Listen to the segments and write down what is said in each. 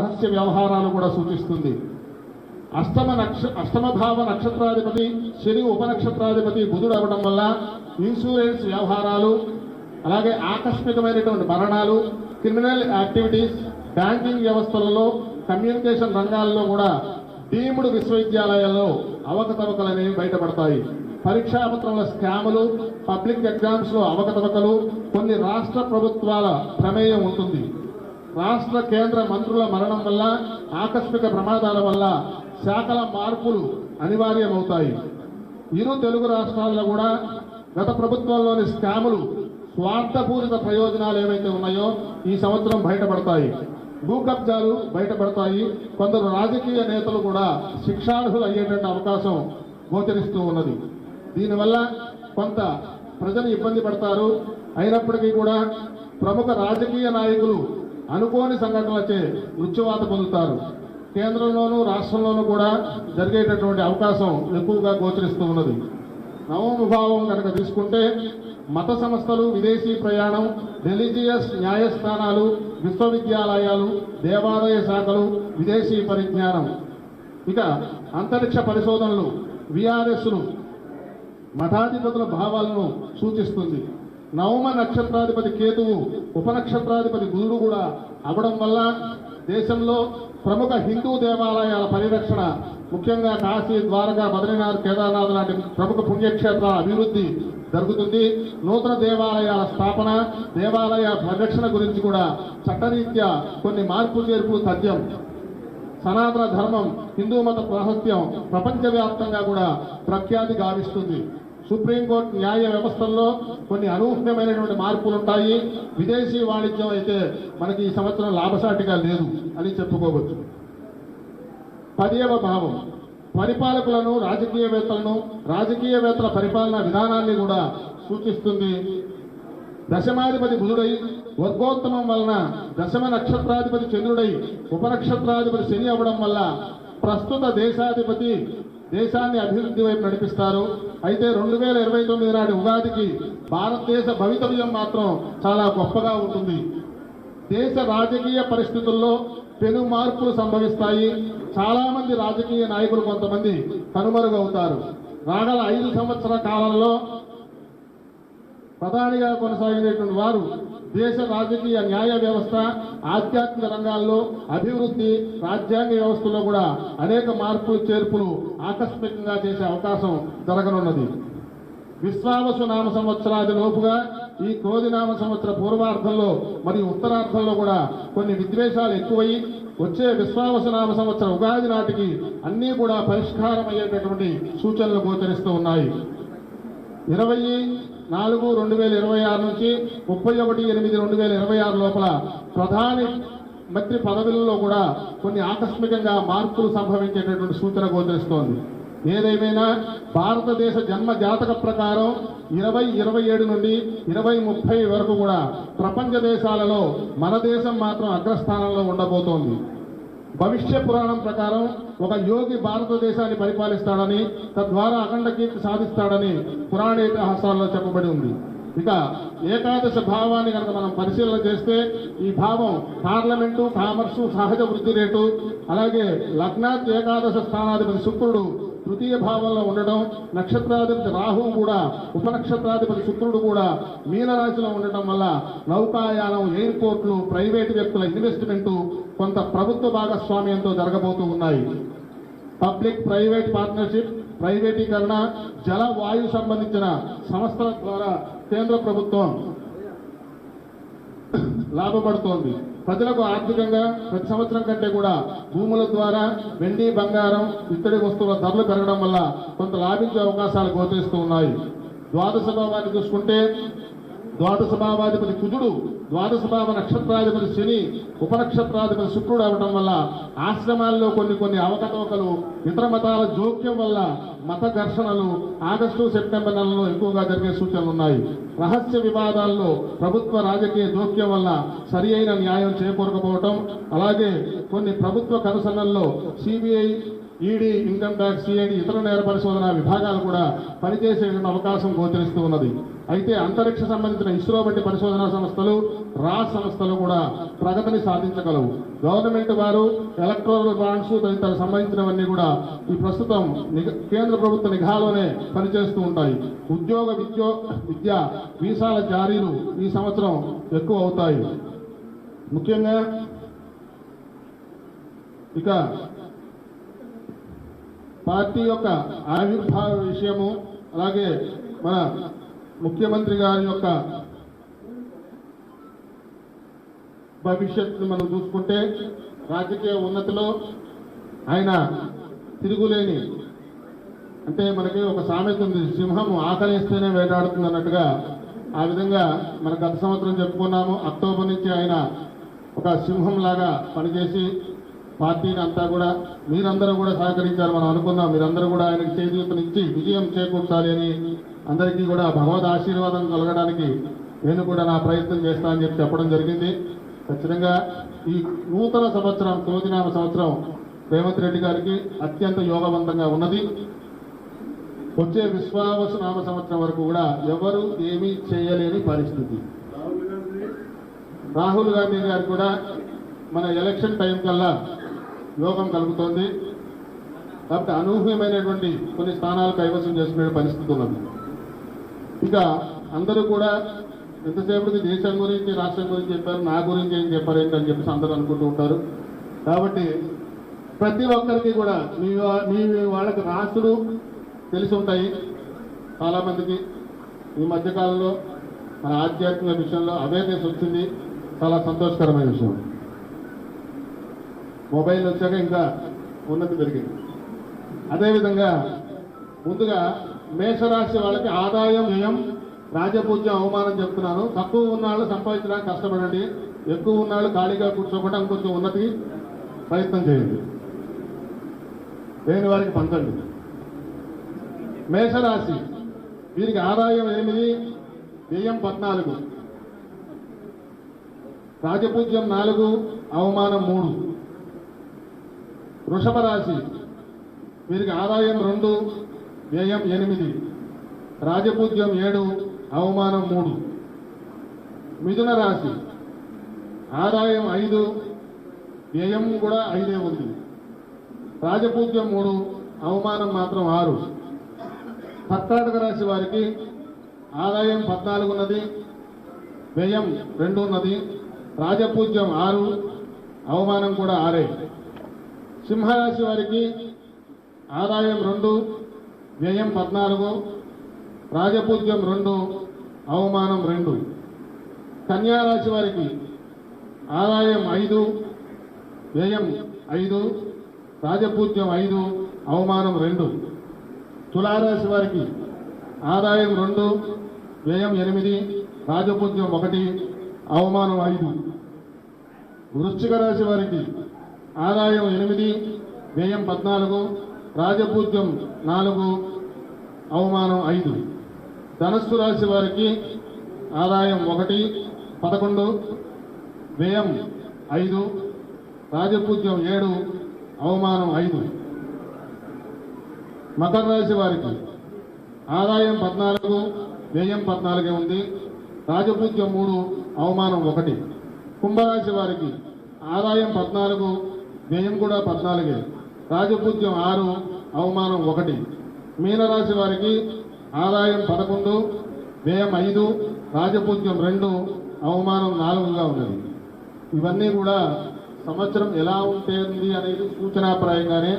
రహస్య వ్యవహారాలు కూడా సూచిస్తుంది. అష్టమ నక్ష అష్టమభావ నక్షత్రాధిపతి శని ఉపనక్షత్రాధిపతి బుధుడు అవ్వడం వల్ల ఇన్సూరెన్స్ వ్యవహారాలు అలాగే ఆకస్మికమైనటువంటి మరణాలు క్రిమినల్ యాక్టివిటీస్ బ్యాంకింగ్ వ్యవస్థలలో కమ్యూనికేషన్ రంగాల్లో కూడా డీమ్డ్ విశ్వవిద్యాలయాల్లో అవకతవకలు అనేవి బయటపడతాయి. పరీక్షాపత్రముల స్కాములు పబ్లిక్ ఎగ్జామ్స్లో అవకతవకలు కొన్ని రాష్ట్ర ప్రభుత్వాల ప్రమేయం ఉంటుంది. రాష్ట్ర కేంద్ర మంత్రుల మరణం వల్ల ఆకస్మిక ప్రమాదాల వల్ల శాఖల మార్పులు అనివార్యమవుతాయి. ఇరు తెలుగు రాష్ట్రాల్లో కూడా గత ప్రభుత్వంలోని స్కాములు స్వార్థపూరిత ప్రయోజనాలు ఏవైతే ఉన్నాయో ఈ సంవత్సరం బయటపడతాయి. భూ కబ్జాలు బయటపడతాయి. కొందరు రాజకీయ నేతలు కూడా శిక్షార్హులు అయ్యేటువంటి అవకాశం గోచరిస్తూ ఉన్నది. దీనివల్ల కొంత ప్రజలు ఇబ్బంది పడతారు. అయినప్పటికీ కూడా ప్రముఖ రాజకీయ నాయకులు అనుకోని సంఘటనలచే మృత్యువాత పొందుతారు. కేంద్రంలోనూ రాష్ట్రంలోనూ కూడా జరిగేటటువంటి అవకాశం ఎక్కువగా గోచరిస్తూ ఉన్నది. నవోముభావం కనుక తీసుకుంటే మత సంస్థలు విదేశీ ప్రయాణం రిలీజియస్ న్యాయస్థానాలు విశ్వవిద్యాలయాలు దేవాలయ శాఖలు విదేశీ పరిజ్ఞానం. ఇక అంతరిక్ష పరిశోధనలు విఆర్ఎస్లు మఠాధిపతుల భావాలను సూచిస్తుంది. నవమ నక్షత్రాధిపతి కేతువు ఉపనక్షత్రాధిపతి గురుడు కూడా అవడం వల్ల దేశంలో ప్రముఖ హిందూ దేవాలయాల పరిరక్షణ ముఖ్యంగా కాశీ ద్వారకా బద్రీనాథ్ కేదార్నాథ్ లాంటి ప్రముఖ పుణ్యక్షేత్రాల అభివృద్ధి జరుగుతుంది. నూతన దేవాలయాల స్థాపన దేవాలయ పరిరక్షణ గురించి కూడా చట్టరీత్యా కొన్ని మార్పు చేర్పులు తథ్యం సనాతన ధర్మం హిందూ మత ప్రాశస్త్యం ప్రపంచవ్యాప్తంగా కూడా ప్రఖ్యాతి గావిస్తుంది. సుప్రీంకోర్టు న్యాయ వ్యవస్థల్లో కొన్ని అనూహ్యమైనటువంటి మార్పులు ఉంటాయి విదేశీ వాణిజ్యం అయితే మనకి ఈ సంవత్సరం లాభసాటిగా లేదు అని చెప్పుకోవచ్చు. పదేవ భావం పరిపాలకులను రాజకీయవేత్తలను రాజకీయవేత్తల పరిపాలనా విధానాన్ని కూడా సూచిస్తుంది. దశమాధిపతి బుధుడై వర్గోత్తమం వలన దశమ నక్షత్రాధిపతి చంద్రుడై ఉపనక్షత్రాధిపతి శని అవ్వడం వల్ల ప్రస్తుత దేశాధిపతి దేశాన్ని అభివృద్ధి వైపు నడిపిస్తారు. అయితే రెండు వేల ఇరవై తొమ్మిది నాటి ఉగాదికి భారతదేశ భవితవ్యం మాత్రం చాలా గొప్పగా ఉంటుంది. దేశ రాజకీయ పరిస్థితుల్లో పెను మార్పులు సంభవిస్తాయి. చాలా మంది రాజకీయ నాయకులు కొంతమంది కనుమరుగవుతారు. రాగల ఐదు సంవత్సరాల కాలంలో ప్రధానిగా కొనసాగినటువంటి వారు దేశ రాజకీయ న్యాయ వ్యవస్థ ఆధ్యాత్మిక రంగాల్లో అభివృద్ధి రాజ్యాంగ వ్యవస్థలో కూడా అనేక మార్పులు చేర్పులు ఆకస్మికంగా చేసే అవకాశం జరగనున్నది. విశ్వావసు నామ సంవత్సరాది లోపుగా ఈ క్రోధి నామ సంవత్సర పూర్వార్ధంలో మరియు ఉత్తరార్థంలో కూడా కొన్ని విద్వేషాలు ఎక్కువయి వచ్చే విశ్వావసు నామ సంవత్సర ఉగాది నాటికి అన్నీ కూడా పరిష్కారం అయ్యేటటువంటి సూచనలు గోచరిస్తూ ఉన్నాయి. ఇరవై నాలుగు రెండు వేల ఇరవై ఆరు నుంచి ముప్పై ఒకటి ఎనిమిది రెండు వేల ఇరవై ఆరు లోపల ప్రధాని మంత్రి పదవులలో కూడా కొన్ని ఆకస్మికంగా మార్పులు సంభవించేటటువంటి సూచన గోచరిస్తోంది. ఏదేమైనా భారతదేశ జన్మ జాతక ప్రకారం ఇరవై ఇరవై ఏడు నుండి ఇరవై ముప్పై వరకు కూడా ప్రపంచ దేశాలలో మన దేశం మాత్రం అగ్రస్థానంలో ఉండబోతోంది. భవిష్య పురాణం ప్రకారం ఒక యోగి భారతదేశాన్ని పరిపాలిస్తాడని తద్వారా అఖండ కీర్తి సాధిస్తాడని పురాణ ఇతిహాసాల్లో చెప్పబడి ఉంది. ఇక ఏకాదశ భావాన్ని కనుక మనం పరిశీలన చేస్తే ఈ భావం పార్లమెంటు కామర్సు సహజ వృద్ధి రేటు అలాగే లగ్నాత్ ఏకాదశ స్థానాధిపతి శుక్రుడు తృతీయ భావంలో ఉండడం నక్షత్రాధిపతి రాహువు కూడా ఉపనక్షత్రాధిపతి శుక్రుడు కూడా మీనరాశిలో ఉండటం వల్ల నౌకాయానం ఎయిర్పోర్ట్లు ప్రైవేటు వ్యక్తుల ఇన్వెస్ట్మెంట్ కొంత ప్రభుత్వ భాగస్వామ్యంతో జరగబోతూ ఉన్నాయి. పబ్లిక్ ప్రైవేట్ పార్ట్నర్షిప్ ప్రైవేటీకరణ జల వాయు సంబంధించిన సంస్థల ద్వారా కేంద్ర ప్రభుత్వం లాభపడుతోంది. ప్రజలకు ఆర్థికంగా ప్రతి సంవత్సరం కంటే కూడా భూముల ద్వారా వెండి బంగారం ఇత్తడి వస్తువుల ధరలు పెరగడం వల్ల కొంత లాభించే అవకాశాలు గోచరిస్తూ ఉన్నాయి. ద్వాదశ భావాన్ని చూసుకుంటే ద్వాదశ భావాధిపతి కుజుడు ద్వాదశ భావ నక్షత్రాధిపతి శని ఉపనక్షత్రాధిపతి శుక్రుడు అవడం వల్ల ఆశ్రమాల్లో కొన్ని కొన్ని అవకతవకలు ఇతర మతాల జోక్యం వల్ల మత ఘర్షణలు ఆగస్టు సెప్టెంబర్ నెలలో ఎక్కువగా జరిగే సూచనలు ఉన్నాయి. రహస్య వివాదాల్లో ప్రభుత్వ రాజకీయ జోక్యం వల్ల సరి అయిన న్యాయం చేకూరకపోవటం అలాగే కొన్ని ప్రభుత్వ కనుసనల్లో CBI ED income tax CID ఇతర నేర పరిశోధన విభాగాలు కూడా పనిచేసే అవకాశం గోచరిస్తూ ఉన్నది. అయితే అంతరిక్ష సంబంధించిన ఇస్రో వంటి పరిశోధనా సంస్థలు రా సంస్థలు కూడా ప్రగతిని సాధించగలవు. గవర్నమెంట్ వారు ఎలక్ట్రల్ బాండ్స్ తదితర సంబంధించినవన్నీ కూడా ఈ ప్రస్తుతం నిఘ- కేంద్ర ప్రభుత్వ నిఘాలోనే పనిచేస్తూ ఉంటాయి. ఉద్యోగ విద్యో విద్య వీసాల జారీలు ఈ సంవత్సరం ఎక్కువ అవుతాయి. ముఖ్యంగా ఇక పార్టీ యొక్క ఆవిర్భావ విషయము అలాగే మన ముఖ్యమంత్రి గారి యొక్క భవిష్యత్తును మనం చూసుకుంటే రాజకీయ ఉన్నతిలో ఆయన తిరుగులేని అంటే మనకి ఒక సామెత ఉంది సింహం ఆకలిస్తేనే వేటాడుతుంది అన్నట్టుగా ఆ విధంగా మన గత సంవత్సరం చెప్పుకున్నాము. అక్టోబర్ నుంచి ఆయన ఒక సింహం లాగా పనిచేసి పార్టీని అంతా కూడా మీరందరూ కూడా సహకరించారు. మనం అనుకున్నాం మీరందరూ కూడా ఆయనకి చేయూతనిచ్చి విజయం చేకూర్చాలి అని అందరికీ కూడా భగవద్ ఆశీర్వాదం కలగడానికి నేను కూడా నా ప్రయత్నం చేస్తా అని చెప్పి చెప్పడం జరిగింది. ఖచ్చితంగా ఈ నూతన సంవత్సరం తొమ్మిదినామ సంవత్సరం రేవంత్ రెడ్డి గారికి అత్యంత యోగవంతంగా ఉన్నది. వచ్చే విశ్వావస నామ సంవత్సరం వరకు కూడా ఎవరు ఏమీ చేయలేని పరిస్థితి. రాహుల్ గాంధీ గారు కూడా మన ఎలక్షన్ టైం కల్లా యోగం కలుగుతోంది. కాబట్టి అనూహ్యమైనటువంటి కొన్ని స్థానాలు కైవసం చేసుకునే పరిస్థితి ఉన్నది. ఇక అందరూ కూడా ఎంతసేపటికి దేశం గురించి రాష్ట్రం గురించి చెప్పారు నా గురించి ఏం చెప్పారు ఏంటని చెప్పేసి అందరూ అనుకుంటూ ఉంటారు. కాబట్టి ప్రతి ఒక్కరికి కూడా మీ వా- మీ వాళ్ళకి రాష్ట్రులు తెలిసి ఉంటాయి చాలామందికి. ఈ మధ్యకాలంలో మన ఆధ్యాత్మిక విషయంలో అవేర్నెస్ వచ్చింది. చాలా సంతోషకరమైన విషయం. మొబైల్ వచ్చాక ఇంకా ఉన్నతి పెరిగింది. అదేవిధంగా ముందుగా మేషరాశి వాళ్ళకి ఆదాయం వ్యయం రాజపూజ్యం అవమానం చెప్తున్నాను తక్కువ ఉన్నాళ్ళు సంపాదించడానికి కష్టపడండి. ఎక్కువ ఉన్నాళ్ళు ఖాళీగా కూర్చోకుండా ఇంకొంచెం ఉన్నతి ప్రయత్నం చేయండి. లేని వారికి పంచండి. మేషరాశి వీరికి ఆదాయం ఎనిమిది వ్యయం పద్నాలుగు. రాజపూజ్యం నాలుగు అవమానం మూడు. వృషభ రాశి వీరికి ఆదాయం రెండు వ్యయం ఎనిమిది. రాజపూజ్యం ఏడు అవమానం మూడు. మిథున రాశి. ఆదాయం ఐదు వ్యయం కూడా ఐదే ఉంది. రాజపూజ్యం మూడు అవమానం మాత్రం ఆరు. కర్కాటక రాశి వారికి ఆదాయం పద్నాలుగు ఉన్నది వ్యయం రెండు ఉన్నది రాజపూజ్యం ఆరు అవమానం కూడా ఆరే. సింహరాశి వారికి ఆదాయం రెండు వ్యయం పద్నాలుగు రాజపూజ్యం రెండు అవమానం రెండు. కన్యారాశి వారికి ఆదాయం ఐదు వ్యయం ఐదు రాజపూజ్యం ఐదు అవమానం రెండు. తులారాశి వారికి ఆదాయం రెండు వ్యయం ఎనిమిది రాజపూజ్యం ఒకటి అవమానం ఐదు. వృశ్చిక రాశి వారికి ఆదాయం ఎనిమిది వ్యయం పద్నాలుగు రాజపూజ్యం నాలుగు అవమానం ఐదు. ధనస్సు రాశి వారికి ఆదాయం ఒకటి పదకొండు వ్యయం ఐదు రాజపూజ్యం ఏడు అవమానం ఐదు. మకర రాశి వారికి ఆదాయం పద్నాలుగు వ్యయం పద్నాలుగే ఉంది. రాజపూజ్యం మూడు అవమానం ఒకటి. కుంభరాశి వారికి ఆదాయం పద్నాలుగు వ్యయం కూడా పద్నాలుగే. రాజపూజ్యం ఆరు అవమానం ఒకటి. మీనరాశి వారికి ఆదాయం పదకొండు వ్యయం ఐదు రాజపూజ్యం రెండు అవమానం నాలుగుగా ఉన్నది. ఇవన్నీ కూడా సంవత్సరం ఎలా ఉంటుంది అనేది సూచనాప్రాయంగానే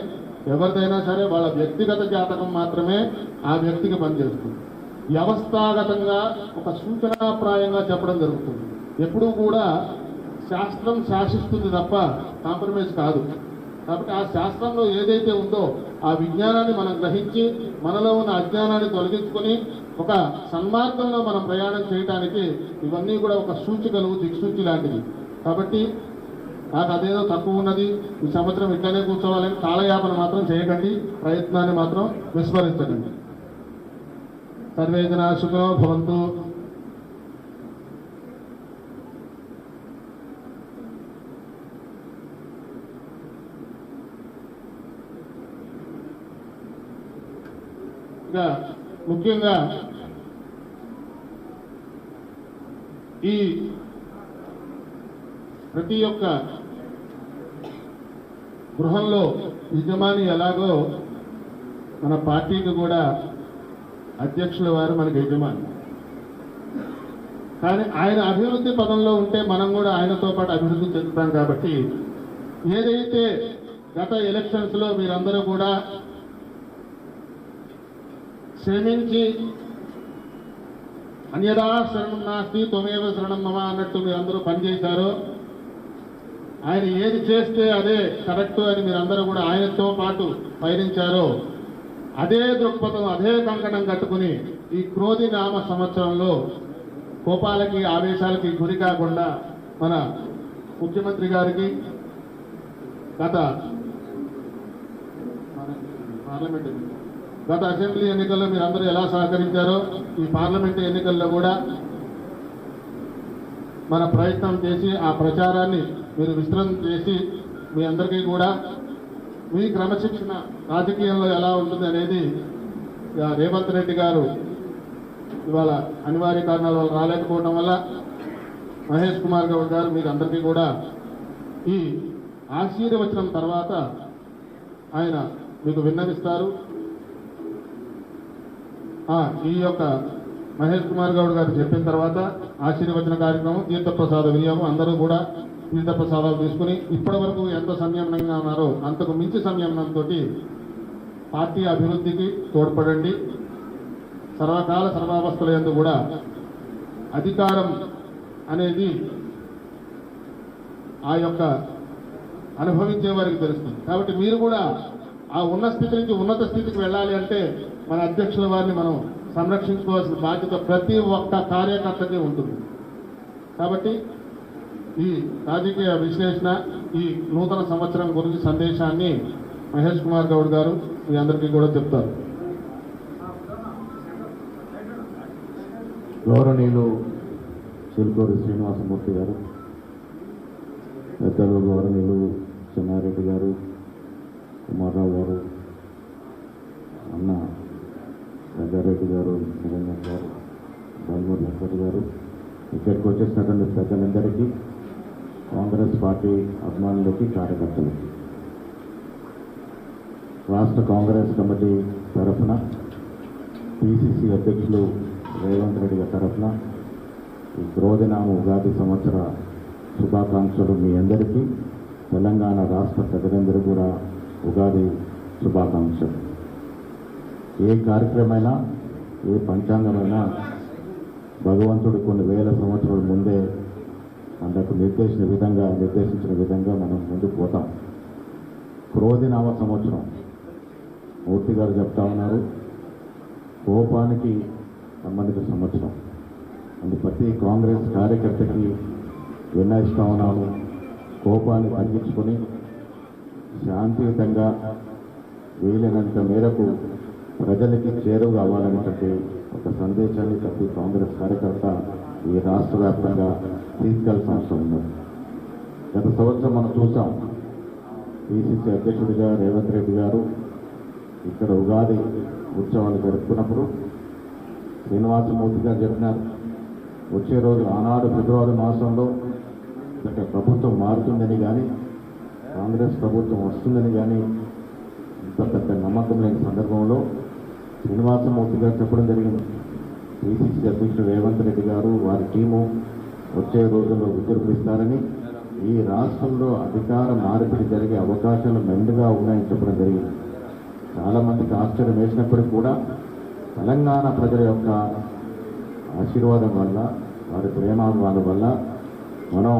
ఎవరిదైనా సరే వాళ్ళ వ్యక్తిగత జాతకం మాత్రమే ఆ వ్యక్తికి పనిచేస్తుంది. వ్యవస్థాగతంగా ఒక సూచనాప్రాయంగా చెప్పడం జరుగుతుంది. ఎప్పుడూ కూడా శాస్త్రం శాసిస్తుంది తప్ప కాంప్రమైజ్ కాదు. కాబట్టి ఆ శాస్త్రంలో ఏదైతే ఉందో ఆ విజ్ఞానాన్ని మనం గ్రహించి మనలో ఉన్న అజ్ఞానాన్ని తొలగించుకొని ఒక సన్మార్గంలో మనం ప్రయాణం చేయడానికి ఇవన్నీ కూడా ఒక సూచికలు దిక్సూచి లాంటివి. కాబట్టి నాకు అదేదో తక్కువ ఉన్నది. ఈ సంవత్సరం ఇట్లనే కూర్చోవాలని కాలయాపన మాత్రం చేయకండి. ప్రయత్నాన్ని మాత్రం విస్మరించకండి. సర్వే జనా భవంతు. ఇంకా ముఖ్యంగా ఈ ప్రతి ఒక్క గృహంలో యజమాని ఎలాగో మన పార్టీకి కూడా అధ్యక్షుల వారు మనకి యజమాని. కానీ ఆయన అభివృద్ధి పదంలో ఉంటే మనం కూడా ఆయనతో పాటు అభివృద్ధి చెందుతాం కాబట్టి ఏదైతే గత ఎలక్షన్స్లో మీరందరూ కూడా క్షమించి. అన్యదా శరణం నాస్తి తొమ్మిదవ శరణం మమ అన్నట్టు మీరందరూ పనిచేశారు. ఆయన ఏది చేస్తే అదే కరెక్ట్ అని మీరందరూ కూడా ఆయనతో పాటు పయనించారో. అదే దృక్పథం అదే కంకణం కట్టుకుని ఈ క్రోధి నామ సంవత్సరంలో కోపాలకి ఆవేశాలకి గురి కాకుండా మన ముఖ్యమంత్రి గారికి గత పార్లమెంట్ గత అసెంబ్లీ ఎన్నికల్లో మీరు అందరూ ఎలా సహకరించారో ఈ పార్లమెంట్ ఎన్నికల్లో కూడా మన ప్రయత్నం చేసి ఆ ప్రచారాన్ని మీరు విస్తృతం చేసి మీ అందరికీ కూడా మీ క్రమశిక్షణ రాజకీయంలో ఎలా ఉంటుంది అనేది రేవంత్ రెడ్డి గారు ఇవాళ అనివార్య కారణాల వల్ల రాలేకపోవడం వల్ల మహేష్ కుమార్ గౌడ్ గారు మీకు అందరికీ కూడా ఈ ఆశీర్వచనం తర్వాత ఆయన మీకు విన్నవిస్తారు. ఈ యొక్క మహేష్ కుమార్ గౌడ్ గారు చెప్పిన తర్వాత ఆశీర్వచన కార్యక్రమం తీర్థప్రసాద వినియోగం అందరూ కూడా తీర్థప్రసాదాలు తీసుకుని ఇప్పటి వరకు ఎంత సంయమనంగా ఉన్నారో అంతకు మించి సంయమనంతో పార్టీ అభివృద్ధికి తోడ్పడండి. సర్వకాల సర్వావస్థల యందు కూడా అధికారం అనేది ఆ యొక్క అనుభవించే వారికి తెలుస్తుంది. కాబట్టి మీరు కూడా ఆ ఉన్న స్థితి నుంచి ఉన్నత స్థితికి వెళ్ళాలి అంటే మన అధ్యక్షుల వారిని మనం సంరక్షించుకోవాల్సిన బాధ్యత ప్రతి ఒక్క కార్యకర్తకి ఉంటుంది. కాబట్టి ఈ రాజకీయ విశ్లేషణ ఈ నూతన సంవత్సరం గురించి సందేశాన్ని మహేష్ కుమార్ గౌడ్ గారు మీ అందరికీ కూడా చెప్తారు. గౌరవనీయులు చిలుకూరు శ్రీనివాసమూర్తి గారు పెద్దలు గౌరవనీయులు చిన్నారెడ్డి గారు కుమార్రావు గారు అన్న రంగారెడ్డి గారు నిరంజన్ గారు బల్మూరి వెంకట్ గారు ఇక్కడికి వచ్చేసినటువంటి ప్రజలందరికీ కాంగ్రెస్ పార్టీ అభిమానులకి కార్యకర్తలకి. రాష్ట్ర కాంగ్రెస్ కమిటీ తరఫున పిసిసి అధ్యక్షులు రేవంత్ రెడ్డి గారి తరఫున ఈ ఉగాది సంవత్సర శుభాకాంక్షలు మీ అందరికీ తెలంగాణ రాష్ట్ర ప్రజలందరూ కూడా ఉగాది శుభాకాంక్షలు. ఏ కార్యక్రమైనా ఏ పంచాంగమైనా భగవంతుడు కొన్ని వేల సంవత్సరాల ముందే మనకు నిర్దేశించిన విధంగా నిర్దేశించిన విధంగా మనం ముందుకు పోతాం. క్రోధినామ సంవత్సరం. మూర్తి గారు చెప్తా ఉన్నారు కోపానికి సంబంధిత సంవత్సరం. అందు ప్రతి కాంగ్రెస్ కార్యకర్తకి విన్నయిస్తా ఉన్నాను కోపాన్ని తగ్గించుకొని శాంతియుతంగా వీలైనంత మేరకు ప్రజలకి చేరువ అవ్వాలనేటువంటి ఒక సందేశాన్ని ప్రతి కాంగ్రెస్ కార్యకర్త ఈ రాష్ట్ర వ్యాప్తంగా తీసుకెళ్ళాల్సిన అవసరం ఉంది గత సంవత్సరం మనం చూసాం పిసిసి అధ్యక్షుడిగా రేవంత్ రెడ్డి గారు ఇక్కడ ఉగాది ఉత్సవాలు జరుపుకున్నప్పుడు శ్రీనివాసమూర్తి గారు చెప్పినారు వచ్చే రోజు ఆనాడు ఫిబ్రవరి మాసంలో ఇక్కడ ప్రభుత్వం మారుతుందని కానీ కాంగ్రెస్ ప్రభుత్వం వస్తుందని కానీ ఇంత పెద్ద నమ్మకం లేని సందర్భంలో శ్రీనివాసమూర్తి గారు చెప్పడం జరిగింది. పిసిసి అధ్యక్షుడు రేవంత్ రెడ్డి గారు వారి టీము వచ్చే రోజుల్లో విజృంభిస్తారని ఈ రాష్ట్రంలో అధికార మార్పిడి జరిగే అవకాశాలు మెండుగా ఉన్నాయని చెప్పడం జరిగింది. చాలామందికి ఆశ్చర్యం వేసినప్పటికీ కూడా తెలంగాణ ప్రజల యొక్క ఆశీర్వాదం వల్ల వారి ప్రేమాభిమానం వల్ల మనం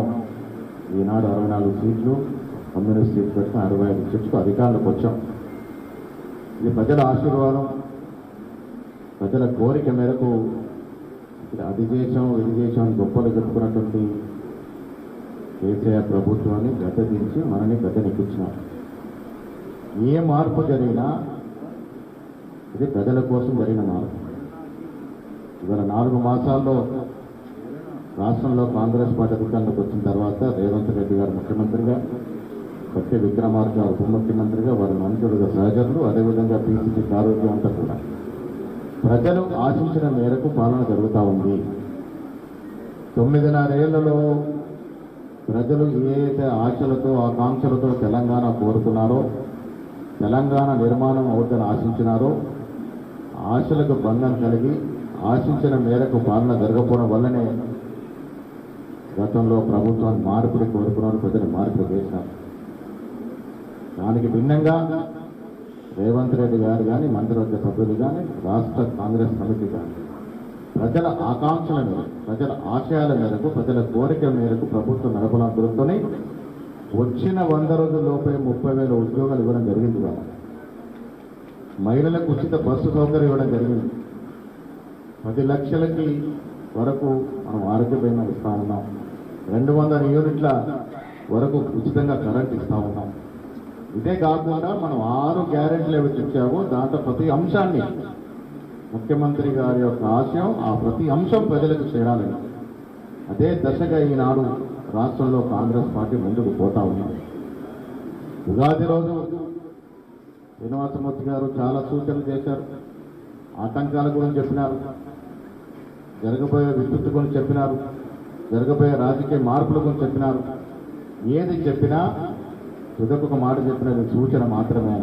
ఈనాడు అరవై నాలుగు సీట్లు కమ్యూనిస్ట్ సీట్లు పెట్టిన అరవై ఐదు సీట్లకు అధికారంలోకి వచ్చాం. ఇది ప్రజల ఆశీర్వాదం. ప్రజల కోరిక మేరకు ఇక్కడ అది చేసాం ఇది చేసాం గొప్పలు చెప్పుకున్నటువంటి కేసీఆర్ ప్రభుత్వాన్ని గద్దెదించి మనని గద్దెనెక్కించినాం ఏ మార్పు జరిగినా ఇది ప్రజల కోసం జరిగిన మార్పు. ఇవాళ నాలుగు మాసాల్లో రాష్ట్రంలో కాంగ్రెస్ పార్టీ అధికారంలోకి వచ్చిన తర్వాత రేవంత్ రెడ్డి గారు ముఖ్యమంత్రిగా సత్య విక్రమార్క ఉప ముఖ్యమంత్రిగా వారి మంత్రులుగా సహచరులు అదేవిధంగా పీసీసీ ఆరోగ్యం అంతా కూడా. ప్రజలు ఆశించిన మేరకు పాలన జరుగుతూ ఉంది. తొమ్మిదిన్నరేళ్ళలో ప్రజలు ఏ ఆశలతో ఆకాంక్షలతో తెలంగాణ కోరుకున్నారో తెలంగాణ నిర్మాణం అవుతని ఆశించినారో ఆశలకు భంగం కలిగి ఆశించిన మేరకు పాలన జరగకపోవడం వల్లనే గతంలో ప్రభుత్వాన్ని మార్పులు కోరుకున్నారు ప్రజలు మార్పులు చేశారు దానికి భిన్నంగా రేవంత్ రెడ్డి గారు కానీ మంత్రివర్గ సభ్యులు కానీ రాష్ట్ర కాంగ్రెస్ కమిటీ కానీ ప్రజల ఆకాంక్షల మేరకు ప్రజల ఆశయాల మేరకు ప్రజల కోరిక మేరకు ప్రభుత్వం నడపలందుకుని వచ్చిన వంద రోజుల లోపే ముప్పై వేల ఉద్యోగాలు ఇవ్వడం జరిగింది కదా. మహిళలకు ఉచిత బస్సు సౌకర్యం ఇవ్వడం జరిగింది. పది లక్షలకి వరకు మనం ఆరోగ్య బీమా ఇస్తా ఉన్నాం. రెండు వందల యూనిట్ల వరకు ఉచితంగా కరెంట్ ఇస్తా ఉన్నాం. ఇదే కాకుండా మనం ఆరు గ్యారెంటీలు ఏవైతే ఇచ్చామో దాంట్లో ప్రతి అంశాన్ని. ముఖ్యమంత్రి గారి యొక్క ఆశయం ఆ ప్రతి అంశం ప్రజలకు చేరాలని. అదే దశగా ఈనాడు రాష్ట్రంలో కాంగ్రెస్ పార్టీ ముందుకు పోతా ఉన్నారు ఉగాది రోజు శ్రీనివాసమూర్తి గారు చాలా సూచనలు చేశారు. ఆటంకాల గురించి చెప్పినారు. జరగబోయే విద్యుత్ గురించి చెప్పినారు. జరగబోయే రాజకీయ మార్పుల గురించి చెప్పినారు. ఏది చెప్పినా తుదకొక మాట చెప్పినది సూచన మాత్రమే.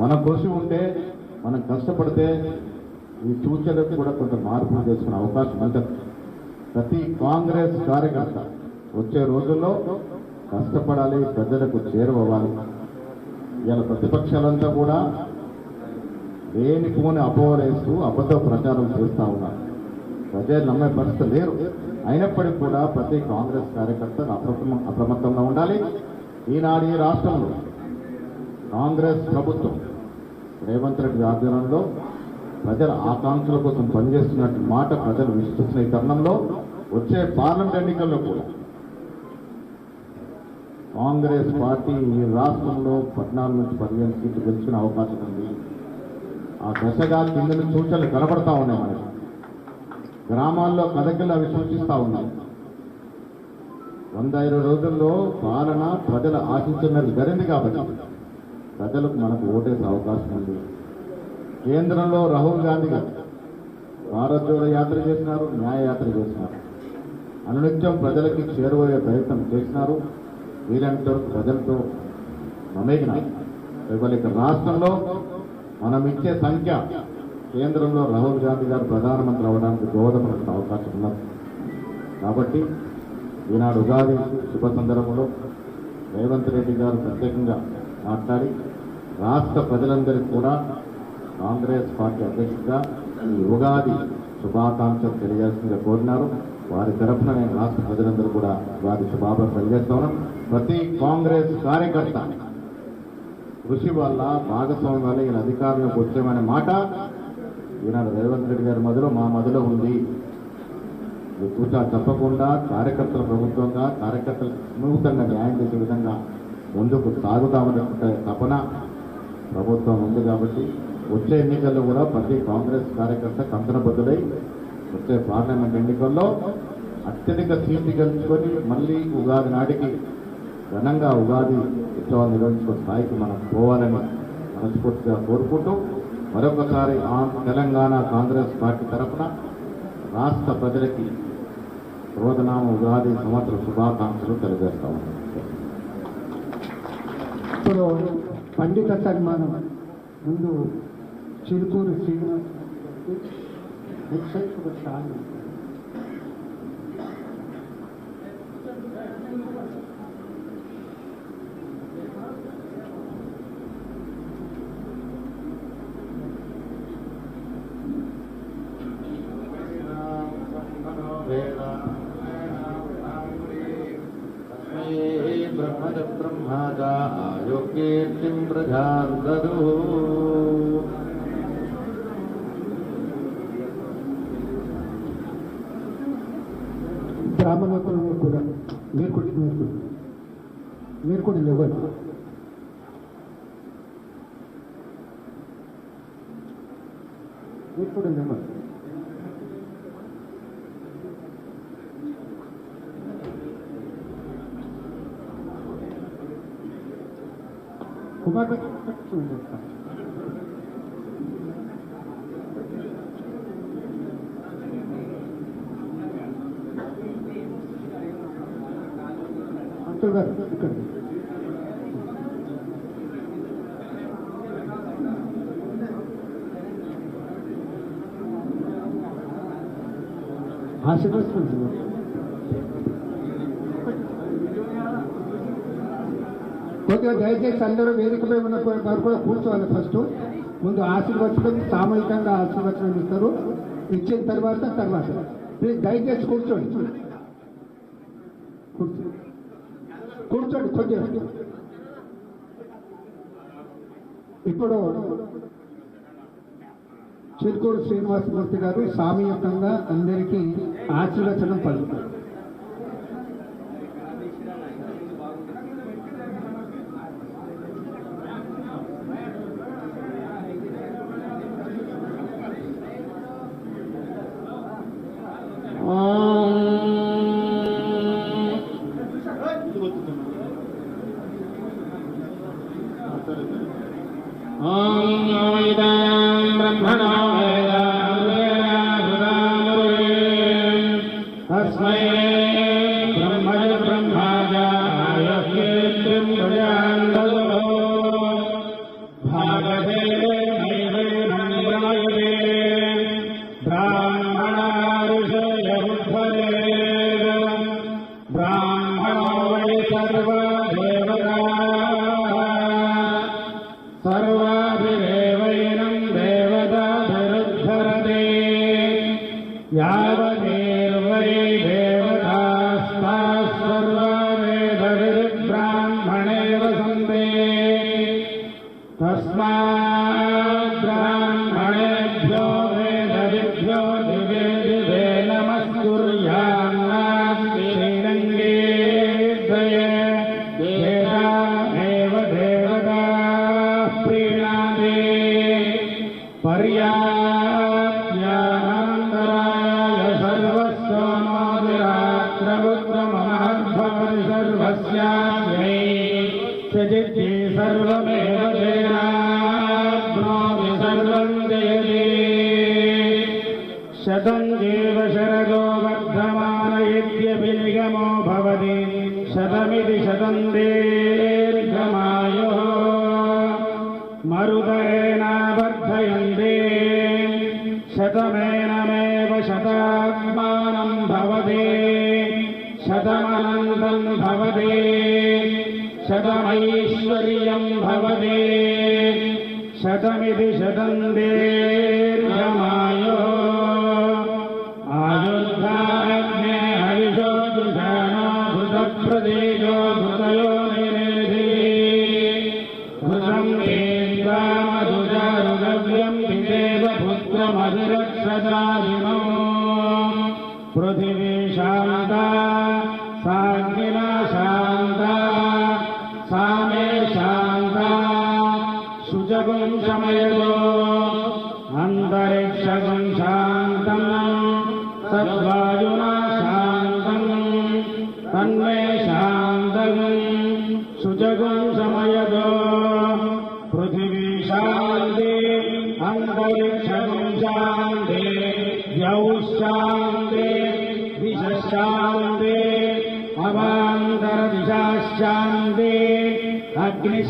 మన కృషి ఉంటే మనం కష్టపడితే ఈ సూచనలకు కూడా కొంత మార్పులు చేసుకునే అవకాశం ఉంటుంది ప్రతి కాంగ్రెస్ కార్యకర్త వచ్చే రోజుల్లో కష్టపడాలి ప్రజలకు చేరువవ్వాలి. ఇవాళ ప్రతిపక్షాలంతా కూడా లేనిపోని అపోహలేస్తూ అబద్ధ ప్రచారం చేస్తూ ఉన్నారు. ప్రజలు నమ్మే పరిస్థితి లేరు అయినప్పటికీ కూడా ప్రతి కాంగ్రెస్ కార్యకర్త అప్రమ అప్రమత్తంగా ఉండాలి. ఈనాడు ఈ రాష్ట్రంలో కాంగ్రెస్ ప్రభుత్వం రేవంత్ రెడ్డి ఆధ్వర్యంలో ప్రజల ఆకాంక్షల కోసం పనిచేస్తున్నట్టు మాట ప్రజలు విశ్వసిస్తున్న ఈ తరుణంలో వచ్చే పార్లమెంట్ ఎన్నికల్లో కూడా కాంగ్రెస్ పార్టీ ఈ రాష్ట్రంలో పద్నాలుగు నుంచి పదిహేను సీట్లు గెలుచుకునే అవకాశం ఉంది. ఆ దశగా కింద సూచనలు కనబడతా ఉన్నాయి. మనకి గ్రామాల్లో కథకిల్ అవి సూచిస్తూ ఉన్నాయి. వంద ఇరవై రోజుల్లో పాలన ప్రజల ఆశించినది జరిగింది కాబట్టి ప్రజలకు మనకు ఓటేసే అవకాశం ఉంది. కేంద్రంలో రాహుల్ గాంధీ గారు భారత్ జోడో యాత్ర చేసినారు న్యాయయాత్ర చేసినారు. అనునిత్యం ప్రజలకి చేరువయ్యే ప్రయత్నం చేసినారు. వీలైనంత ప్రజలతో మమేకినారు ఇవాళ రాష్ట్రంలో మనం ఇచ్చే సంఖ్య కేంద్రంలో రాహుల్ గాంధీ గారు ప్రధానమంత్రి అవడానికి దోహదపడుతున్న అవకాశం ఉన్నది. కాబట్టి ఈనాడు ఉగాది శుభ సందర్భంలో రేవంత్ రెడ్డి గారు ప్రత్యేకంగా మాట్లాడి రాష్ట్ర ప్రజలందరికీ కూడా కాంగ్రెస్ పార్టీ అధ్యక్షుడిగా ఈ ఉగాది శుభాకాంక్షలు తెలియాల్సిందిగా కోరినారు. వారి తరఫున నేను రాష్ట్ర ప్రజలందరూ కూడా వారి శుభాకాంక్షలు తెలియజేస్తాను ప్రతి కాంగ్రెస్ కార్యకర్త కృషి వల్ల భాగస్వామ్యం వల్ల ఈయన అధికారంలోకి వచ్చామనే మాట ఈనాడు రేవంత్ రెడ్డి గారి మధ్యలో మా మధ్యలో ఉంది. ఇది తప్పకుండా కార్యకర్తల ప్రభుత్వంగా కార్యకర్తలు వినూతంగా న్యాయం చేసే విధంగా ముందుకు సాగుతామనే తపన ప్రభుత్వం ఉంది కాబట్టి వచ్చే ఎన్నికల్లో కూడా ప్రతి కాంగ్రెస్ కార్యకర్త కంకణబద్ధుడై వచ్చే పార్లమెంట్ ఎన్నికల్లో అత్యధిక సీట్లు గెలుచుకొని మళ్ళీ ఉగాది నాటికి ఘనంగా ఉగాది ఉత్సవాలు నిర్వహించుకునే స్థాయికి మనం పోవాలని మనస్ఫూర్తిగా కోరుకుంటూ మరొకసారి తెలంగాణ కాంగ్రెస్ పార్టీ తరఫున రాష్ట్ర ప్రజలకి రోదనామ ఉగాది సంవత్సర శుభాకాంక్షలు తెలియజేస్తా ఇప్పుడు పండిత సన్మానం ముందు చిలుకూరు శ్రీనివాస్ నెక్స్ట్ సైడ్ కూడా చాలా బ్రహ్మద బ్రహ్మాదా ఆయోగీర్తిం ప్రజాం దదు బ్రాహ్మణోత్తరం కూడా మీరు కూడా మీరు మీరు కూడా ఇవ్వండి మీరు కూడా ఇవ్వండి また、さっもいした。そ、か కొద్దిగా దయచేసి అందరూ వేదికపై ఉన్న వారు కూడా కూర్చోవాలి ఫస్ట్. ముందు ఆశీర్వచనం సామూహికంగా ఆశీర్వచనం ఇస్తారు. ఇచ్చిన తర్వాత తర్వాత. ప్లీజ్ దయచేసి కూర్చోండి. కూర్చోండి కొద్దిగా ఇప్పుడు చిరుకూరు శ్రీనివాసమూర్తి గారు సామూహికంగా అందరికీ ఆశీర్వచనం పలుకుతారు. सर्वस्या शतम् देव शरदो वर्धमान इत्यपि निगमो भवति। शतमिति शतम् देव भवदे। शतमैश्वर्यं भवदे। शतमिति शतं दिरे मायो हरिषो धनो भृतप्रदेशो भृतयो निरे रामधुजरुदव्यम् हिरेव पुत्रमधिरक्षदाशिनो पृथिवीशाम्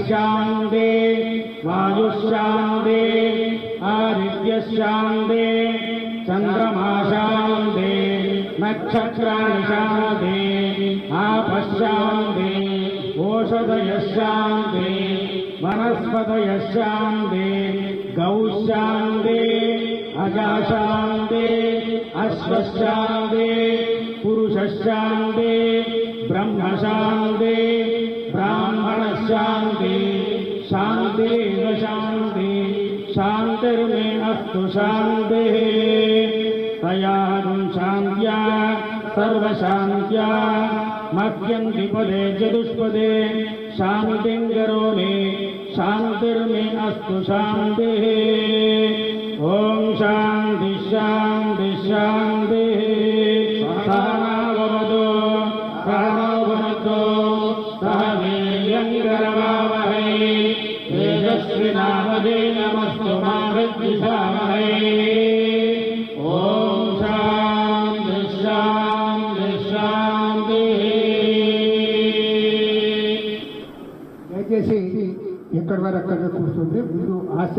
शान्दे वायुशान्दे आदित्यशान्दे चन्द्रमाशाम् दे नक्षक्रानिशाम् दे आपश्चाम् दे ओषधयस्याम् दे वनस्पतयस्यान्दे गौशाम् तु शान्तिः। तयां शान्त्या, सर्वशान्त्या। मह्यं द्विपदे चतुष्पदे शान्तिं करोमि शान्तिर्मे अस्तु शान्तिः। ॐ शान्ति शान्ति शान्ति।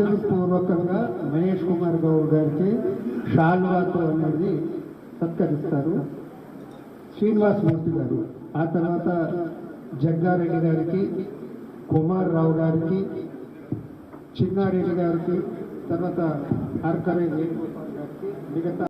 ముందు మహేష్ కుమార్ గౌడ్ గారికి షాల్వాతో అనేది సత్కరిస్తారు. శ్రీనివాస్ మూర్తి గారు. ఆ తర్వాత జగ్గారెడ్డి గారికి కుమార్ రావు గారికి చిన్నారెడ్డి గారికి తర్వాత అర్కరే వేణుగోపాల్ గారికి మిగతా